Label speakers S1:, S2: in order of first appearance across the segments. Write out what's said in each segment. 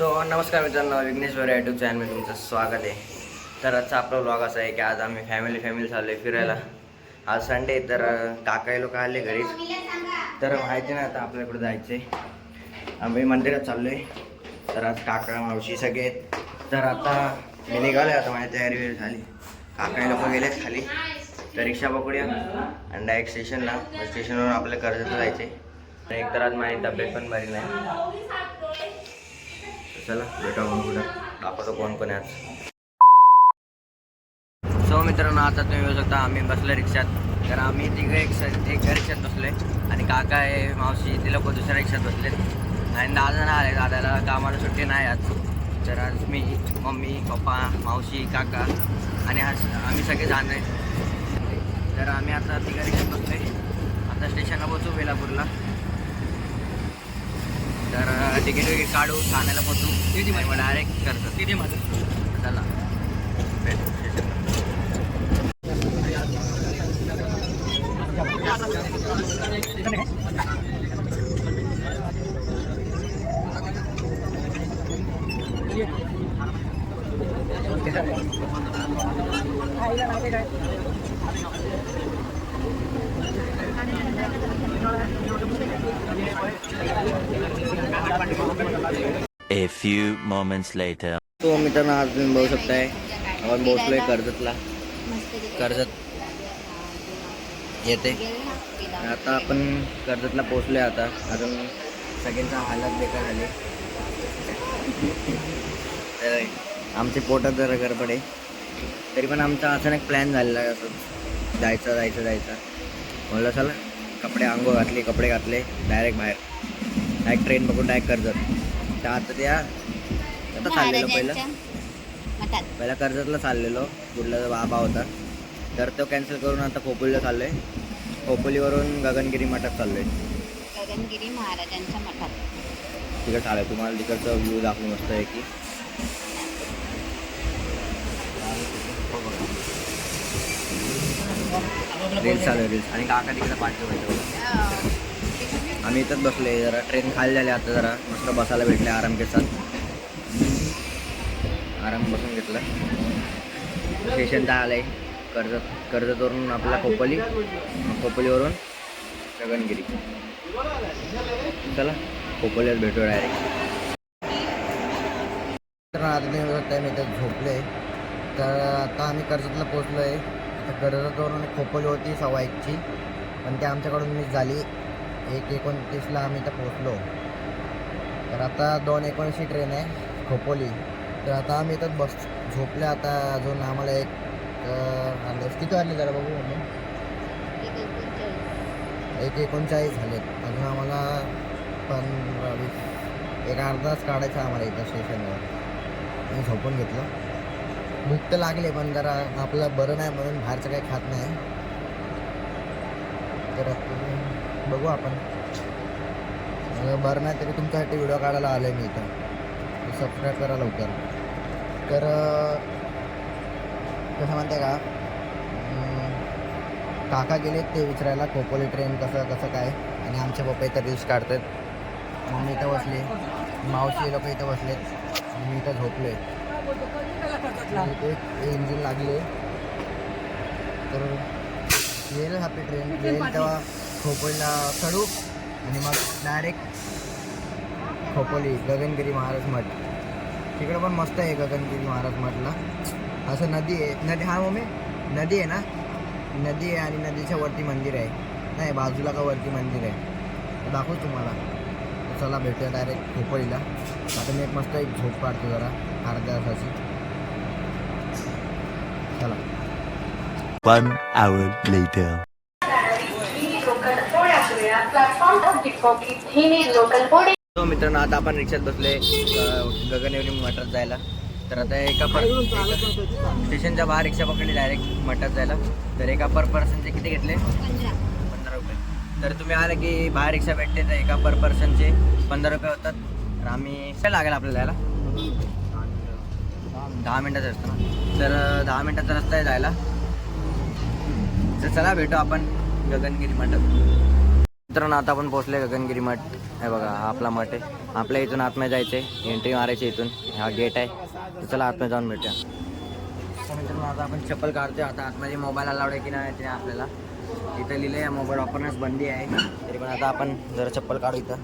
S1: So नमस्कार मित्रांनो विघ्नेश वरे यूट्यूब चॅनलमध्ये तुमचं स्वागत आहे. तर आजचा आपला ब्लॉग असा आहे की आज आम्ही फॅमिली फॅमिली चाललो आहे फिरायला. आज संडे तर अं, काका लोक आले घरीच. तर माहिती नाही आता आपल्याकडे जायचं आहे आम्ही मंदिरात चाललो आहे तर आज काका मावशी सगळे तर आता मी निघालो आता माझी तयारी वेळ झाली. काका लोक गेलेत खाली. तर रिक्षा पकडूया आणि डायरेक्ट स्टेशनला स्टेशनवरून आपल्या कर्जत जायचं आहे एक तर आज माझी तब्येत पण बरी नाही. चला भेटा कोण कुठं दाखवतो कोण कोण आज. सो मित्रांनो आता तुम्ही येऊ शकता आम्ही बसलो रिक्षात. तर आम्ही तिघे एक स- रिक्षात बसलोय. आणि काका आहे मावशी ते लोक दुसऱ्या रिक्षात बसले आणि दादा नाही आले. दादाला कामाला सुट्टी नाही आज. तर आज मी मम्मी पप्पा मावशी काका आणि आज आम्ही सगळे जाणार आहे. तर आम्ही आता तिघा रिक्षात बसलोय. आता स्टेशनला पोहोचू वेलापूरला तर तिकीट विकीट काढू ठाण्याला पोचू किती मग डायरेक्ट करतो. किती माझं चला.
S2: Few moments later.
S1: तो मित्रांनो आज तुम्ही बघू शकताय. आपण पोहोचलोय कर्जतला. कर्जत येते. आता आपण कर्जतला पोहोचलोय आता. अजून सगळ्यांचा हालत बेकार झाले. तर आमचे पोटात जरा गडबड आहे. तरी पण आमचा अचानक प्लॅन झालेला आहे. असं जायचं जायचं जायचं. म्हणलं चला कपडे आंघोळ घातले कपडे घातले डायरेक्ट बाहेर. डायरेक्ट ट्रेन बघून डायरेक्ट कर्जत. त्या. आता त्या आता चाललेलो पहिलं. पहिला कर्जतला चाललेलो. कुठला बाबा होता. तर तो कॅन्सल करून आता खोपोलीला चाललो आहे खोपोलीवरून गगनगिरी मठात चाललो आहे
S3: गगनगिरी महाराजांच्या मठात.
S1: तिकडे चालू आहे तुम्हाला तिकडचं व्ह्यू दाखवू मस्त आहे की रील्स चालू रील्स आणि काका तिकडे पाठवतो आम्ही इथंच बसले जरा ट्रेन खाली झाली आता जरा. मस्त बसायला भेटले आराम केसात. आराम बसून घेतला. स्टेशन तर आलं आहे कर्जत कर्जतवरून आपला खोपोली खोपलीवरून खोपोलीवरून गगनगिरी चला खोपोलीवर भेटू डायरेक्ट तर आता तुम्ही आहे मी इथं झोपले तर आता आम्ही कर्जतला पोचलो आहे आता कर्जतवरून खोपोली होती सव्वा एकची. पण ते आमच्याकडून मिस झाली. एक एकोणतीसला आम्ही इथं पोचलो तर आता दोन एकोणीसची ट्रेन आहे खोपोली. तर आता आम्ही इथं बस झोपले आता अजून आम्हाला एक अं, आले. किती वाजले जरा बघू मम्मी? एक एकोणचाळीस. झालेत अजून आम्हाला पंधरा वीस एक अर्धा तास काढायचा आम्हाला इथं स्टेशनवर. मी झोपून घेतलं. भूक तर लागले पण जरा आपलं बरं नाही म्हणून बाहेरचं काही खात नाही. तर बघू आपण. बरं नाही तरी तुमच्यासाठी व्हिडिओ काढायला आलं आहे मी इथं. सबस्क्राईब करा लवकर. तर कसं म्हणते का? काका गेले ते विचारायला खोपोली ट्रेन कसं कसं काय? आणि आमचे पप्पा इथं रील्स काढतात. मम्मी इथं बसले. मावशी लोक इथं बसलेत. मी इथं झोपले एक इंजिन लागले. तर येईल आपली ट्रेन येईल तेव्हा खोपोलीला चढू आणि मग डायरेक्ट खोपोली गगनगिरी महाराज मठ. तिकडं पण मस्त आहे गगनगिरी महाराज मठला. असं नदी आहे. नदी हा मम्मी नदी आहे ना? नदी आहे आणि नदीच्या वरती मंदिर आहे. नाही बाजूला का वरती मंदिर आहे? दाखवू तुम्हाला. चला भेटूया डायरेक्ट खोपोलीला. आता मी एक मस्त एक झोप काढतो जरा अर्ध्या तासाची. चला.
S2: One hour later. तो मित्रांनो आता आपण रिक्षात बसले गगनगिरी मठात जायला. तर आता एका पर स्टेशनच्या बाहेर रिक्षा पकडली डायरेक्ट मठात जायला. तर एका पर पर्सनचे किती घेतले?
S3: पंधरा
S1: रुपये. तर तुम्ही आला की बाहेर रिक्षा भेटते तर एका पर पर्सनचे पंधरा रुपये होतात. तर आम्ही काय लागेल आपल्याला जायला? दहा मिनटाचा रस्ता. तर दहा मिनटाचा रस्ता आहे जायला. तर चला भेटू आपण गगनगिरी मठात. मित्रांनो आता आपण पोहोचले गगनगिरी मठ. हे बघा हा आपला मठ आहे. आपल्या इथून आतमध्ये जायचं आहे एंट्री मारायची इथून. हा गेट आहे. चला आतमध्ये जाऊन भेटूया. मित्रांनो आता आपण चप्पल काढतोय. आता आतमध्ये मोबाईल अलावड आहे की नाही ते आपल्याला. इथं लिहिलं आहे मोबाईल वापरण्यास बंदी आहे. तरी पण आता आपण जरा चप्पल काढू इथं.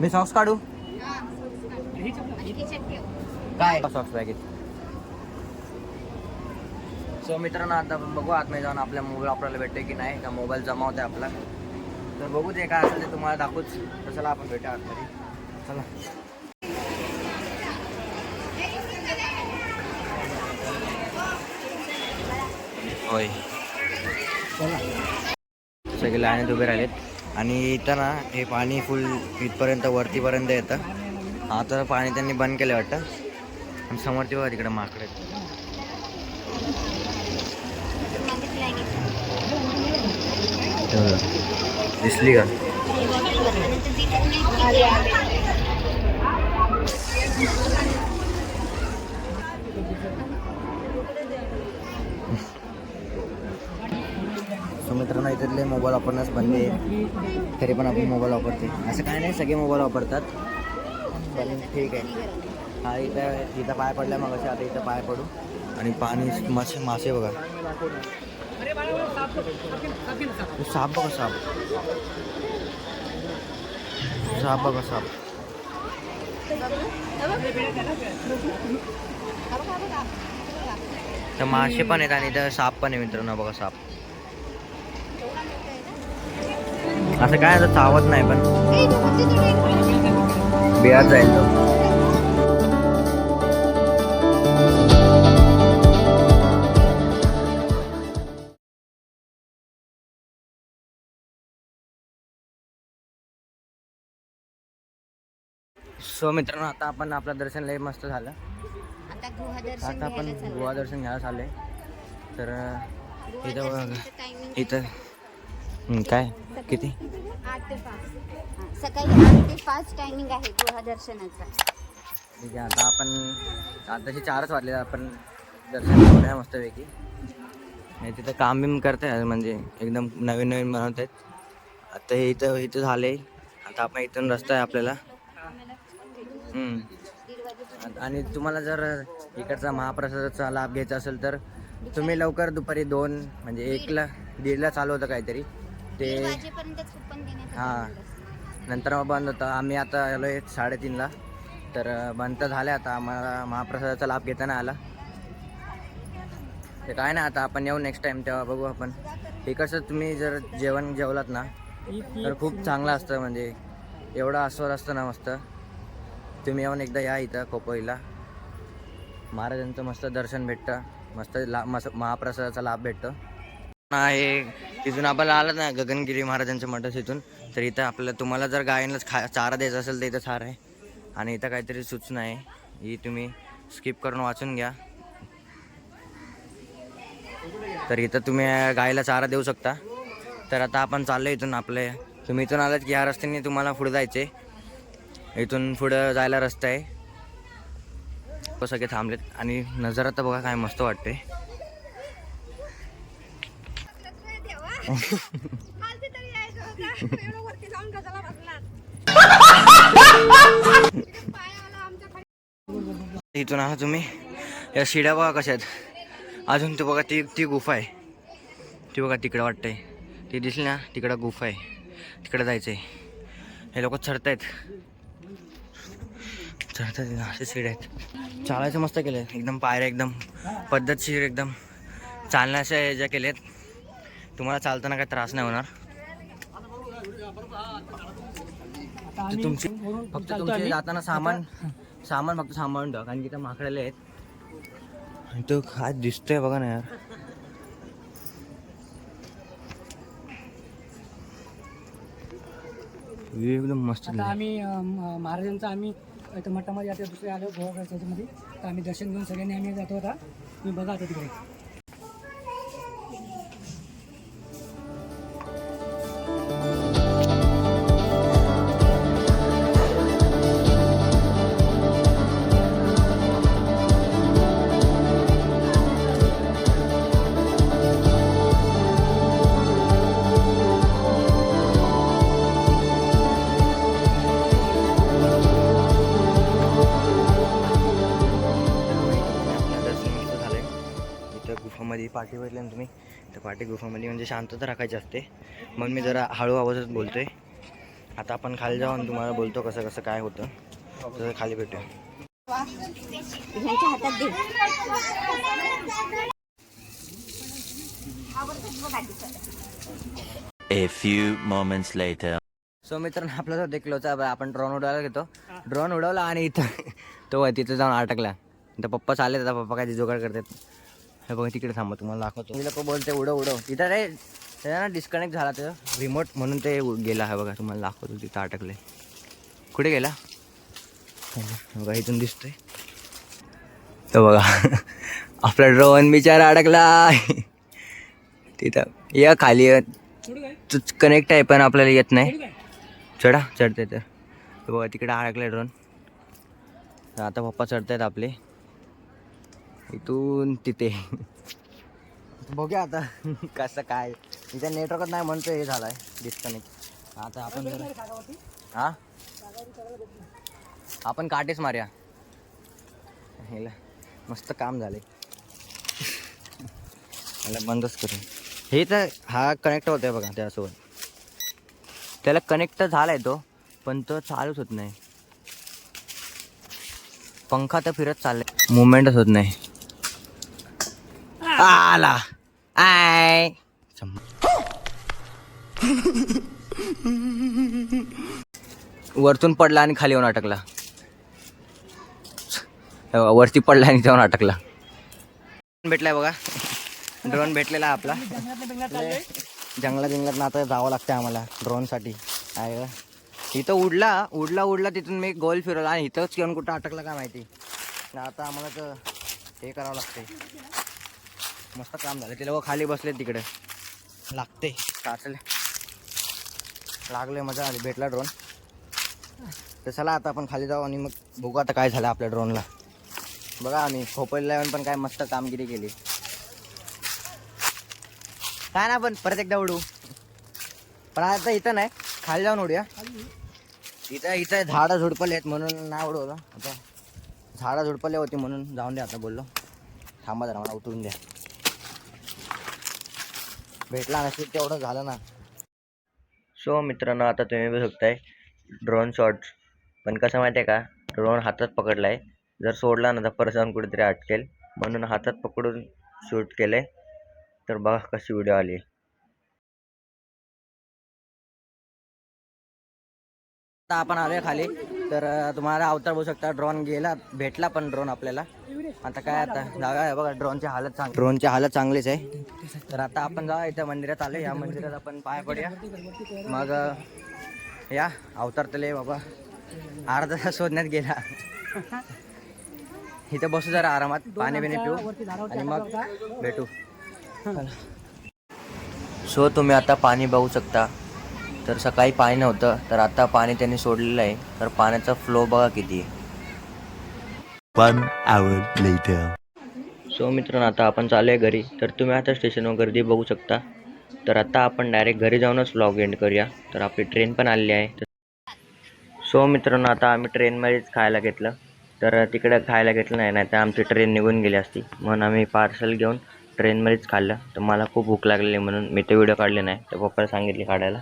S1: मी सॉक्स काढू? काय? सॉक्स पॅकेज सो मित्रांनो आता आपण बघू आतमध्ये जाऊन आपल्या मोबाईल वापरायला भेटते की नाही. का मोबाईल जमा होते आपला. तर बघू ते काय असेल ते तुम्हाला दाखवूच तर चला आपण भेटू आतमध्ये. चला. होय. सगळे लाईनीत उभे राहिलेत. आणि इथं ना हे पाणी फुल इथपर्यंत वरतीपर्यंत येतं. आता पाणी त्यांनी बंद केलं वाटतं. आणि समोर ते बघा तिकडे माकडे आहेत. दिसली का?
S3: वरपर्यंत
S1: मित्रांनो इथले मोबाईल वापरण्यास बंदी आहे. तरी पण आपण मोबाईल वापरते असं काय नाही सगळे मोबाईल वापरतात. पण ठीक आहे. हा इथं इथं पाय पडल्या मग असे आता इथं पाय पडू. आणि पाणी मासे मासे बघा. साप बघा साप साप बघा साप. तर मासे पण आहेत आणि तर साप पण आहे मित्रांनो बघा साप. असं काय आता चावत नाही पण.
S3: ए,
S1: जाईल तो. सो मित्रांनो आता आपण आपलं दर्शन लय मस्त झालं.
S3: आता गृहदर्शन
S1: आता आपण. गोवा दर्शन घ्यायला चाललंय. तर इथं इथं. काय? किती?
S3: आठ ते पाच. सकाळी आठ ते पाच टायमिंग आहे
S1: ठीक आहे आता आपण आताशी चारच वाजले आपण दर्शन घेऊया मस्तपैकी. आणि तिथं काम बिम करताय म्हणजे एकदम नवीन नवीन बनवत आहेत आता हे इथं इथं झाले आता आपण इथून रस्ता आहे आपल्याला. आणि तुम्हाला जर इकडचा महाप्रसादाचा लाभ घ्यायचा असेल तर तुम्ही लवकर दुपारी दोन म्हणजे एकला दीडला चालू होतं काहीतरी. ते हां. नंतर मग बंद होतं. आम्ही आता आलो आहे साडेतीनला. तर बंद तर झालं आता. आम्हाला महाप्रसादाचा लाभ घेताना आला. ते काय नाही आता आपण येऊ नेक्स्ट टाईम तेव्हा बघू आपण. इकडचं तुम्ही जर जेवण जेवलात ना तर खूप चांगलं असतं. म्हणजे एवढं आस्वाद असतं ना मस्त. तुम्ही येऊन एकदा या इथं कोपोईला महाराजांचं मस्त दर्शन भेटतं. मस्त ला मस्त महाप्रसादाचा लाभ भेटतो. आहे तिथून आपल्याला आलं ना गगनगिरी महाराजांचं मठ इथून तर इथं आपल्याला तुम्हाला जर गायनला खा चारा द्यायचा असेल तर इथं चारा आहे. आणि इथं काहीतरी सूचना आहे ही तुम्ही स्किप करून वाचून घ्या. तर इथं तुम्ही गायला चारा देऊ शकता. तर आता आपण चाललो इथून आपले तुम्ही इथून आलात की ह्या रस्त्याने तुम्हाला पुढे जायचे इथून पुढं जायला रस्ता आहे. हो, सगळे थांबलेत. आणि नजारा तर बघा काय मस्त वाटते इथून आहा तुम्ही. या शिड्या बघा कशा आहेत. अजून ते बघा ती ती गुफा आहे. ती बघा तिकडं वाटतंय. ती दिसली ना तिकडं गुफा आहे. तिकडं जायचं आहे हे लोक चढत आहेत ना असे शिड्या आहेत. चालायचं मस्त केलं एकदम पायऱ्या एकदम पद्धतशीर एकदम चालण्याच्या ह्याच्या केल्यात. तुम्हाला चालताना काही त्रास नाही होणार. तुमची फक्त तुमचे जाताना सामान सामान फक्त सांभाळून ठेवा कारण की त्या माकडाले आहेत. आणि तो काय दिसतोय बघा ना यार. एकदम मस्त.
S4: आम्ही महाराजांचं आम्ही टमाटामध्ये मठामध्ये आता दुसरे आलो गोवा त्याच्यामध्ये. तर आम्ही दर्शन घेऊन सगळ्यांनी आम्ही जातो आता. तुम्ही बघा आता तिकडे.
S5: पाठी बघितली ना तुम्ही तर पाठी गुफामध्ये म्हणजे शांतता राखायची असते. म्हणून मी जरा हळू आवाजात बोलतोय. आता आपण खाली जाऊ आणि तुम्हाला बोलतो कसं कसं काय होतं. तर खाली भेटूया.
S3: ह्यांच्या हातात दे.
S6: A few moments later.
S1: So मित्रांनो आपला जो देखलोचा आपण ड्रोन उडवायला घेतो. ड्रोन उडवला आणि इथं तो तिथं जाऊन अटकला. तर पप्पा चालले आता पप्पा काय जुगाड करतात. हे बघा तिकडे थांबा तुम्हाला दाखवतो. मी लोक बोलते उडव उडव. तिथं रे त्याचा ना डिस्कनेक्ट झाला तर रिमोट म्हणून ते गेला आहे बघा तुम्हाला दाखवतो तिथं अटकले. कुठे गेला? हे बघा इथून दिसतोय. तो बघा आपला ड्रोन बिचारा अडकला तिथं या खाली. कनेक्ट आहे पण आपल्याला येत नाही. चढा चढते तर. हे बघा तिकडे अडकले ड्रोन आता पप्पा चढतायत आपले. इथून तिथे. बघूया आता कसं काय. इथं नेटवर्कच नाही म्हणतो हे झालं आहे डिस्कनेक्ट आता आपण हां? आपण काटेच मारूया. हेला मस्त काम झाले मला बंदच करू हे तर हा कनेक्ट होतोय बघा त्यासोबत. त्याला कनेक्ट झालाय तो पण तो चालूच होत नाही. पंखा तर फिरत चाललाय. मुवमेंटच होत नाही. आला आय वरतून पडला आणि खाली येऊन अटकला. वरती पडला आणि जाऊन अटकला. भेटलाय बघा. ड्रोन भेटलेला आपला. जंगला जंगलात आता जावं लागतं आम्हाला ड्रोनसाठी आहे इथं उडला उडला उडला तिथून मी गोल फिरवला आणि इथंच येऊन कुठं अटकला काय माहिती. आता आम्हाला तर हे करावं लागतंय. मस्त काम झालं. ते लोक खाली बसले तिकडे. लागते. काचले. लागले मजा आली भेटला ड्रोन तर चला आता आपण खाली जाऊ आणि मग बघू आता काय झालं आपल्या ड्रोनला बघा आम्ही खोपडला येऊन पण काय मस्त कामगिरी केली. काय ना पण परत एकदा उडू. पण आता इथं नाही खाली जाऊन उडूया. इथं इथं झाडं झुडपले आहेत म्हणून नाही उडवलं आता झाडं झुडपले होती म्हणून जाऊन द्या आता बोललो. थांबा जरा मला उतरून द्या. भेटला नसेल तेवढं झालं ना.
S5: सो मित्रांनो आता तुम्ही बघू शकताय ड्रोन शॉट्स पण कसं माहिती आहे का ड्रोन हातात पकडला आहे जर सोडला ना तर परत जाऊन कुठेतरी अटकेल. म्हणून हातात पकडून शूट केलं तर बघा कशी व्हिडिओ आली.
S1: आता आपण आलोय खाली. तर तुम्हाला अवतार बघू शकता ड्रोन गेला भेटला पण ड्रोन आपल्याला. आता काय आता हे बघा ड्रोनची हालत चांगली. ड्रोनची हालत चांगलीच आहे. तर आता आपण जाऊया इथं मंदिरात आलो या मंदिरात आपण पाय पडूया. मग या अवतार तले बाबा. अर्धा तास शोधण्यात गेला. इथं बसू जरा आरामात. पाणी बिणी पिऊ. आणि मग भेटू.
S5: सो तुम्ही आता पाणी बघू शकता. तर सकाळी पाणी नव्हतं तर आता पाणी त्यांनी सोडलेलं आहे. तर पाण्याचा फ्लो बघा किती आहे. सो मित्रांनो आता आपण चालू आहे घरी. तर तुम्ही आता स्टेशनवर गर्दी बघू शकता. तर आता आपण डायरेक्ट घरी जाऊनच व्लॉग एंड करूया. तर आपली ट्रेन पण आलेली आहे. सो मित्रांनो आता आम्ही ट्रेनमध्येच खायला घेतलं. तर तिकडे खायला घेतलं नाही नाही तर आमची ट्रेन निघून गेली असती. म्हणून आम्ही पार्सल घेऊन ट्रेनमध्येच खाल्लं. तर मला खूप भूक लागलेली म्हणून मी ते व्हिडिओ काढले नाही. तर पप्पाला सांगितले काढायला.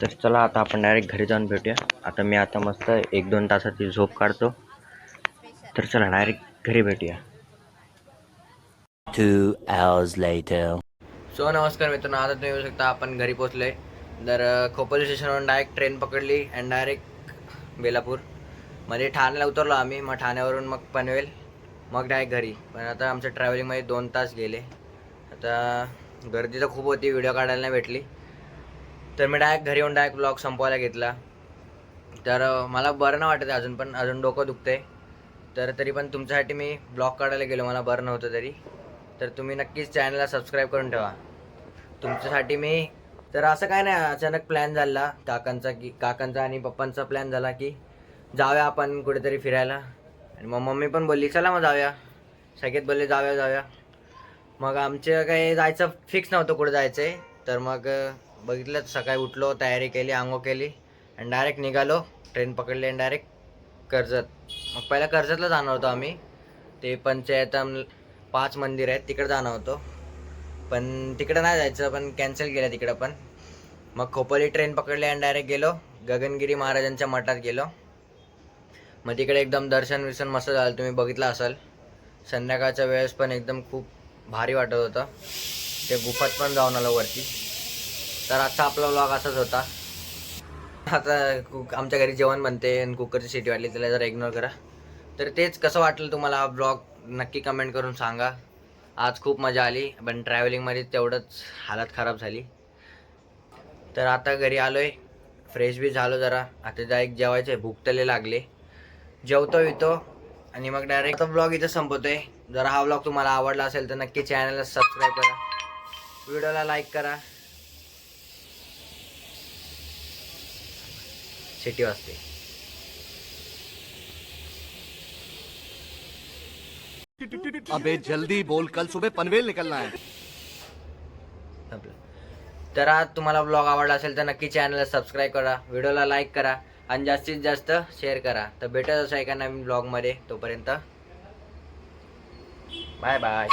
S5: तर चला आता आपण डायरेक्ट घरी जाऊन भेटूया. आता मी आता मस्त एक दोन तासाची झोप काढतो. तर चला डायरेक्ट घरी भेटूया.
S6: Two hours later.
S1: सो नमस्कार मित्रांनो आता तुम्ही येऊ शकता आपण घरी पोहोचलोय. तर खोपोली स्टेशनवरून डायरेक्ट ट्रेन पकडली अँड डायरेक्ट बेलापूर. मध्ये ठाण्याला उतरलो आम्ही मग ठाण्यावरून मग पनवेल मग डायरेक्ट घरी. पण आता आमच्या ट्रॅव्हलिंगमध्ये दोन तास गेले. आता गर्दी तर खूप होती व्हिडिओ काढायला नाही भेटली. तर मी डायरेक्ट घरी येऊन डायरेक्ट ब्लॉग संपवायला घेतला. तर मला बरं नाही वाटत आहे अजून पण अजून डोकं दुखते तर तरी पण तुमच्यासाठी मी ब्लॉग काढायला गेलो मला बरं नव्हतं तरी. तर तुम्ही नक्कीच चॅनलला सबस्क्राईब करून ठेवा. तुमच्यासाठी मी तर असं काय नाही अचानक प्लॅन झाला काकांचा की काकांचा आणि पप्पांचा प्लॅन झाला की जाऊया आपण कुठेतरी फिरायला. आणि मग मम्मी पण बोलली चला मग जाऊया. सगळेच बोलले जाऊया जाऊया. मग आमचं काही जायचं फिक्स नव्हतं कुठं जायचं आहे तर मग बघितलं सकाळी उठलो तयारी केली आंघो केली आणि डायरेक्ट निघालो. ट्रेन पकडली आणि डायरेक्ट कर्जत. मग पहिला कर्जतला जाणार होतो आम्ही. ते पंचायत पाच मंदिर आहेत तिकडे जाणं होतो. पण तिकडं नाही जायचं पण कॅन्सल केलं तिकडं पण. मग खोपोली ट्रेन पकडली आणि डायरेक्ट गेलो. गगनगिरी महाराजांच्या मठात गेलो. मग तिकडे एकदम दर्शन विर्शन मस्त झालं. तुम्ही बघितलं असाल. संध्याकाळच्या वेळेस पण एकदम खूप भारी वाटत होतं. ते गुफात पण जाऊन आलो वरती. तर आजचा आपला व्लॉग असाच होता. आता कुक आमच्या घरी जेवण बनते आणि कुकरची शिटी वाटली त्याला जरा इग्नोर करा. तर तेच कसं वाटलं तुम्हाला हा ब्लॉग नक्की कमेंट करून सांगा. आज खूप मजा आली पण ट्रॅव्हलिंगमध्ये तेवढंच हालत खराब झाली. तर आता घरी आलो आहे फ्रेश बी झालो जरा. आता डायरेक्ट जेवायचं आहे भूक तले लागले. जेवतो येतो. आणि मग डायरेक्ट ब्लॉग इथं संपवतो आहे जर हा ब्लॉग तुम्हाला आवडला असेल तर नक्की चॅनलला सबस्क्राईब करा. व्हिडिओला लाईक करा. सिटी वाजते
S7: अबे जल्दी बोल कल सुबह पनवेल निकलना है।
S1: तर आज तुम्हाला ब्लॉग आवडला असेल तर नक्की चॅनलला सबस्क्राईब करा व्हिडिओला लाईक करा आणि जास्तीत जास्त शेअर करा. तर भेटत असं एका नवीन ब्लॉगमध्ये तोपर्यंत. Bye bye